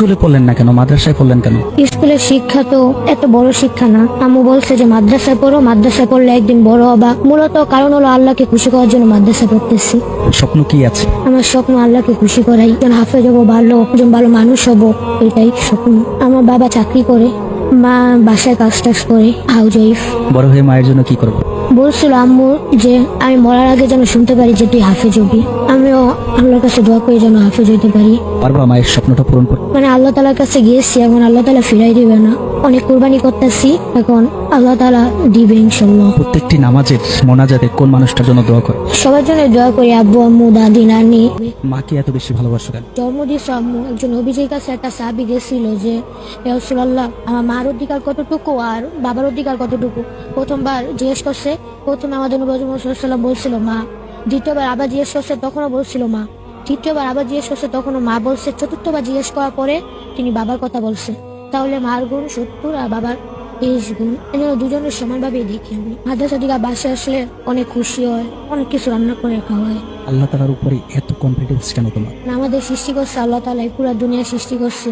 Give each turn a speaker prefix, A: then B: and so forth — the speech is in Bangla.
A: স্কুলে পড়লেন না কেন? মাদ্রাসায় পড়লেন কেন?
B: স্কুলের শিক্ষা তো এত বড় শিক্ষা না। আম্মু বলছে যে মাদ্রাসায় পড়ো মাদ্রাসায় পড়লে একদিন বড় হবা। মূলত কারণ হলো আল্লাহকে খুশি করার জন্য মাদ্রাসায় পড়তেছি।
A: স্বপ্ন কি আছে?
B: আমার স্বপ্ন আল্লাহকে খুশি করাই। যেন হাফেজ হব ভালো একজন ভালো মানুষ হব এটাই স্বপ্ন। আমার বাবা চাকরি করে মা বাসায় কাজ টাজ করে হাউস ওয়াইফ
A: বড় হয়ে মায়ের জন্য কি করব?
B: বলছিল আম্মু যে আমি মরার আগে যেন শুনতে পারি যে তুই হাফেজ হবি। আমিও আল্লাহর কাছে দোয়া করে যেন হাফেজ হইতে পারি।
A: পারবা মায়ের স্বপ্নটা পূরণ করতে।
B: মানে আল্লাহ তালার কাছে গিয়েছি এখন আল্লাহ তালা ফিরাই দিবে না। অনেক কোরবানি করতেছি। এখন আল্লাহ তালা দিবে ইনশাল্লাহ
A: প্রত্যেকটি নামাজের মোনাজাতে কোন মানুষটার জন্য দোয়া করে
B: সবার জন্য দোয়া করি আব্বু আম্মু দাদি নানি।
A: মাকে এত বেশি ভালোবাসো কেন?
B: জন্ম দিয়েছে আম্মু একজন অভিষেক কাছে একটা সাবি গেছিল যে রসুল্লাহ আমার মার অধিকার কতটুকু আর বাবার অধিকার কতটুকু? প্রথমবার জিজ্ঞেস করছে প্রথমে আমাদের নবী বলছিল মা। দ্বিতীয়বার আবার জিজ্ঞেস করছে তখনও বলছিল মা। তৃতীয়বার আবার জিজ্ঞেস করছে তখনও মা বলছে চতুর্থবার জিজ্ঞেস করার পরে তিনি বাবার কথা বলছে। তাহলে মার গুণ সত্তর আর বাবার তেইশ গুণ। এজন্য দুজনের সমানভাবেই দেখি আমি। মাদ্রাসা থেকে বাসে আসলে অনেক খুশি হয় অনেক কিছু রান্না করে খাওয়ায়
A: আল্লাহ তালার উপরে এত কনফিডেন্স কেন তোমার?
B: আমাদের সৃষ্টি করছে আল্লাহ তালা পুরা দুনিয়া সৃষ্টি করছে।